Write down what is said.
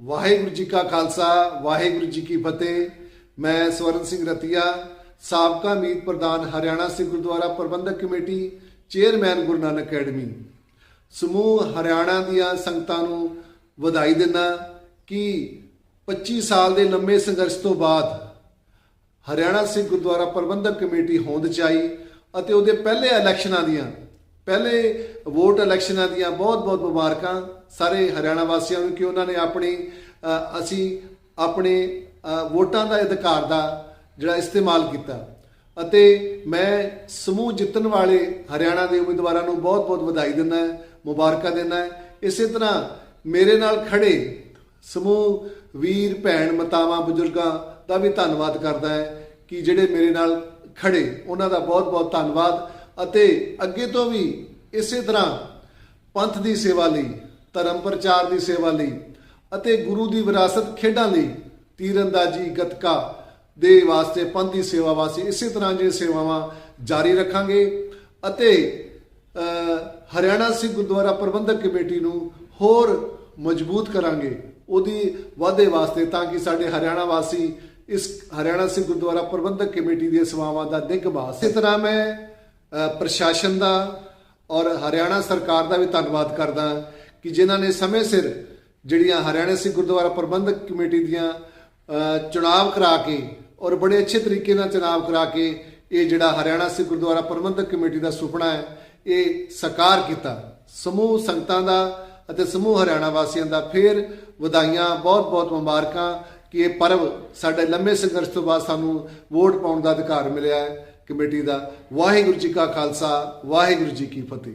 ਵਾਹਿਗੁਰੂ ਜੀ ਕਾ ਖਾਲਸਾ, ਵਾਹਿਗੁਰੂ ਜੀ ਕੀ ਫਤਿਹ। ਮੈਂ ਸਵਰਨ ਸਿੰਘ ਰਤੀਆ, ਸਾਬਕਾ ਮੀਤ ਪ੍ਰਧਾਨ Haryana Sikh Gurdwara Prabandhak committee, chairman Guru Nanak academy. ਸਮੂਹ ਹਰਿਆਣਾ ਦੀਆਂ ਸੰਗਤਾਂ ਨੂੰ ਵਧਾਈ ਦਿੰਦਾ ਕਿ 25 ਸਾਲ ਦੇ ਲੰਮੇ ਸੰਘਰਸ਼ ਤੋਂ ਬਾਅਦ ਹਰਿਆਣਾ ਸਿੱਖ ਗੁਰਦੁਆਰਾ ਪ੍ਰਬੰਧਕ ਕਮੇਟੀ ਹੋਂਦ ਚ ਆਈ ਅਤੇ ਉਹਦੇ ਪਹਿਲੇ ਇਲੈਕਸ਼ਨਾਂ ਦੀਆਂ ਪਹਿਲੇ ਵੋਟ ਇਲੈਕਸ਼ਨਾਂ ਦੀਆਂ ਬਹੁਤ-ਬਹੁਤ ਮੁਬਾਰਕਾਂ ਸਾਰੇ ਹਰਿਆਣਾ ਵਾਸੀਆਂ ਨੂੰ ਕਿ ਉਹਨਾਂ ਨੇ ਆਪਣੀ ਅਸੀਂ ਆਪਣੇ ਵੋਟਾਂ ਦਾ ਅਧਿਕਾਰ ਦਾ ਜਿਹੜਾ ਇਸਤੇਮਾਲ ਕੀਤਾ। ਅਤੇ ਮੈਂ ਸਮੂਹ ਜਿੱਤਣ ਵਾਲੇ ਹਰਿਆਣਾ ਦੇ ਉਮੀਦਵਾਰਾਂ ਨੂੰ ਬਹੁਤ-ਬਹੁਤ ਵਧਾਈ ਦਿੰਦਾ ਹਾਂ, ਮੁਬਾਰਕਾਂ ਦਿੰਦਾ ਹਾਂ। ਇਸੇ ਤਰ੍ਹਾਂ ਮੇਰੇ ਨਾਲ ਖੜੇ ਸਮੂਹ ਵੀਰ, ਭੈਣ, ਮਤਾਵਾਂ, ਬਜ਼ੁਰਗਾਂ ਦਾ ਵੀ ਧੰਨਵਾਦ ਕਰਦਾ ਹੈ ਕਿ ਜਿਹੜੇ ਮੇਰੇ ਨਾਲ ਖੜੇ ਉਹਨਾਂ ਦਾ ਬਹੁਤ-ਬਹੁਤ ਧੰਨਵਾਦ। ਅਤੇ ਅੱਗੇ ਤੋਂ ਵੀ ਇਸੇ ਤਰ੍ਹਾਂ ਪੰਥ ਦੀ ਸੇਵਾ ਲਈ, ਧਰਮ ਪ੍ਰਚਾਰ ਦੀ ਸੇਵਾ ਲਈ ਅਤੇ ਗੁਰੂ ਦੀ ਵਿਰਾਸਤ ਖੇਡਾਂ ਲਈ ਤੀਰੰਦਾਜ਼ੀ ਗੱਤਕਾ ਦੇ ਵਾਸਤੇ ਪੰਥ ਦੀ ਸੇਵਾ ਵਾਸਤੇ ਇਸੇ ਤਰ੍ਹਾਂ ਦੀਆਂ ਸੇਵਾਵਾਂ ਜਾਰੀ ਰੱਖਾਂਗੇ ਅਤੇ ਹਰਿਆਣਾ ਸਿੱਖ ਗੁਰਦੁਆਰਾ ਪ੍ਰਬੰਧਕ ਕਮੇਟੀ ਨੂੰ ਹੋਰ ਮਜ਼ਬੂਤ ਕਰਾਂਗੇ ਉਹਦੀ ਵਾਧੇ ਵਾਸਤੇ ਤਾਂ ਕਿ ਸਾਡੇ ਹਰਿਆਣਾ ਵਾਸੀ ਇਸ ਹਰਿਆਣਾ ਸਿੱਖ ਗੁਰਦੁਆਰਾ ਪ੍ਰਬੰਧਕ ਕਮੇਟੀ ਦੀਆਂ ਸੇਵਾਵਾਂ ਦਾ ਦਿੱਗ ਨਿਗਬਾਸ ਇਸ ਤਰ੍ਹਾਂ ਮੈਂ ਪ੍ਰਸ਼ਾਸਨ ਦਾ ਔਰ ਹਰਿਆਣਾ ਸਰਕਾਰ ਦਾ ਵੀ ਧੰਨਵਾਦ ਕਰਦਾ ਕਿ ਜਿਨ੍ਹਾਂ ਨੇ ਸਮੇਂ ਸਿਰ ਜਿਹੜੀਆਂ ਹਰਿਆਣਾ ਸਿੱਖ ਗੁਰਦੁਆਰਾ ਪ੍ਰਬੰਧਕ ਕਮੇਟੀ ਦੀਆਂ ਚੁਣਾਵ ਕਰਾ ਕੇ ਔਰ ਬੜੇ ਅੱਛੇ ਤਰੀਕੇ ਨਾਲ ਚੁਣਾਵ ਕਰਾ ਕੇ ਇਹ ਜਿਹੜਾ ਹਰਿਆਣਾ ਸਿੱਖ ਗੁਰਦੁਆਰਾ ਪ੍ਰਬੰਧਕ ਕਮੇਟੀ ਦਾ ਸੁਪਨਾ ਹੈ, ਇਹ ਸਾਕਾਰ ਕੀਤਾ। ਸਮੂਹ ਸੰਗਤਾਂ ਦਾ ਅਤੇ ਸਮੂਹ ਹਰਿਆਣਾ ਵਾਸੀਆਂ ਦਾ ਫੇਰ ਵਧਾਈਆਂ, ਬਹੁਤ-ਬਹੁਤ ਮੁਬਾਰਕਾਂ ਕਿ ਇਹ ਪਰਵ ਸਾਡੇ ਲੰਮੇ ਸੰਘਰਸ਼ ਤੋਂ ਬਾਅਦ ਸਾਨੂੰ ਵੋਟ ਪਾਉਣ ਦਾ ਅਧਿਕਾਰ ਮਿਲਿਆ ਹੈ। ਕਮੇਟੀ ਦਾ ਵਾਹਿਗੁਰੂ ਜੀ ਕਾ ਖਾਲਸਾ ਵਾਹਿਗੁਰੂ ਜੀ ਕੀ ਫਤਿਹ।